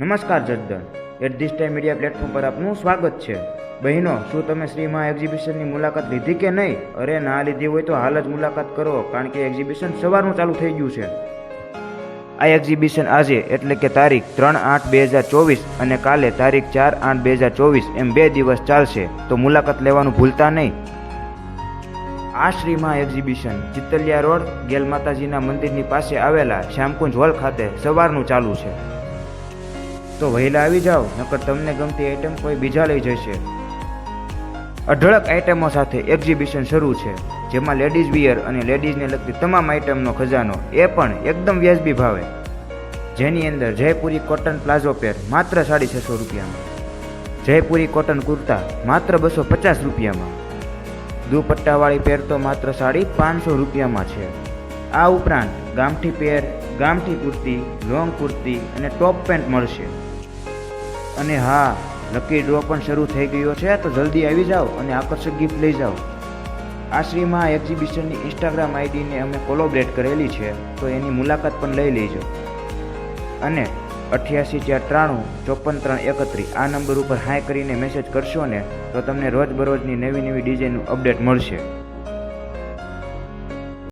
નમસ્કાર જજદન at this time media platform પર આપનું સ્વાગત છે. બહેનો, શું તમે શ્રી મહા એક્ઝિબિશનની મુલાકાત લીધી કે નહીં? અરે, ના લીધી હોય તો હાલ જ મુલાકાત કરો, કારણ કે એક્ઝિબિશન સવારનું ચાલુ થઈ ગયું છે. આ એક્ઝિબિશન આજે, એટલે કે તારીખ ત્રણ આઠ બે હજાર ચોવીસ અને કાલે તારીખ ચાર આઠ બે હજાર ચોવીસ, એમ બે દિવસ ચાલશે. તો મુલાકાત લેવાનું ભૂલતા નહીં. આ શ્રીમા એક્ઝિબિશન ચિત્તલિયા રોડ, ગેલ માતાજીના મંદિરની પાસે આવેલા શ્યામકુંજ હોલ ખાતે સવારનું ચાલુ છે. તો વહેલા આવી જાઓ, નકર તમને ગમતી આઈટમ કોઈ બીજા લઈ જશે. અઢળક આઇટમો સાથે એક્ઝિબિશન શરૂ છે, જેમાં લેડીઝ વિયર અને લેડીઝને લગતી તમામ આઇટમનો ખજાનો એ પણ એકદમ વ્યાજબી ભાવે. જેની અંદર જયપુરી કોટન પ્લાઝો પેર માત્ર સાડી છસો રૂપિયામાં. જયપુરી કોટન કુર્તા માત્ર બસો પચાસ રૂપિયામાં. દુપટ્ટાવાળી પેર તો માત્ર સાડી પાંચસો રૂપિયામાં છે. આ ઉપરાંત ગામઠી પેર, ગામઠી કુર્તી, લોંગ કુર્તી અને ટોપ પેન્ટ મળશે. અને હા લકી ડ્રો પણ શરૂ થઈ ગયો છે, તો જલ્દી આવી જાઓ અને આકર્ષક ગિફ્ટ લઈ જાઓ. આ શ્રીમાં એક્ઝિબિશનની ઇન્સ્ટાગ્રામ આઈડીને અમે કોલોબરેટ કરેલી છે, તો એની મુલાકાત પણ લઈ લેજો. અને અઠ્યાસી ચાર ત્રાણું ચોપન ત્રણ એકત્રીસ, આ નંબર ઉપર હાય કરીને મેસેજ કરશો ને, તો તમને રોજબરોજની નવી નવી ડિઝાઇનનું અપડેટ મળશે.